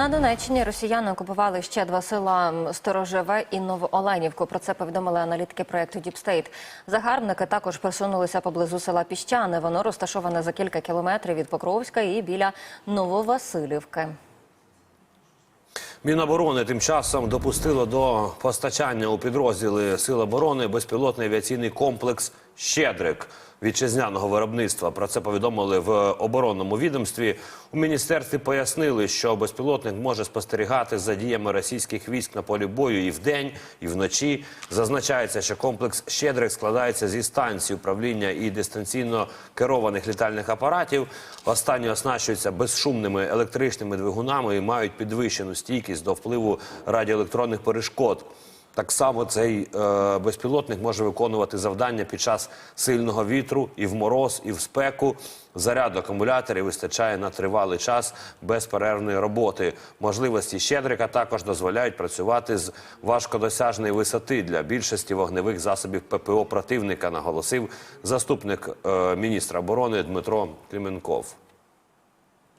На Донеччині росіяни окупували ще два села Сторожеве і Новооленівку. Про це повідомили аналітики проєкту Діпстейт. Загарбники також просунулися поблизу села Піщане. Воно розташоване за кілька кілометрів від Покровська і біля Нововасилівки. Міноборони тим часом допустило до постачання у підрозділи Сил оборони безпілотний авіаційний комплекс Щедрик вітчизняного виробництва. Про це повідомили в оборонному відомстві. У міністерстві пояснили, що безпілотник може спостерігати за діями російських військ на полі бою і вдень, і вночі. Зазначається, що комплекс Щедрик складається зі станцій управління і дистанційно керованих літальних апаратів. Останні оснащуються безшумними електричними двигунами і мають підвищену стійкість до впливу радіоелектронних перешкод. Так само цей е, безпілотник може виконувати завдання під час сильного вітру і в мороз, і в спеку. Заряд акумуляторів вистачає на тривалий час безперервної роботи. Можливості щедрика також дозволяють працювати з важкодосяжної висоти для більшості вогневих засобів ППО противника, наголосив заступник е, міністра оборони Дмитро Клименков.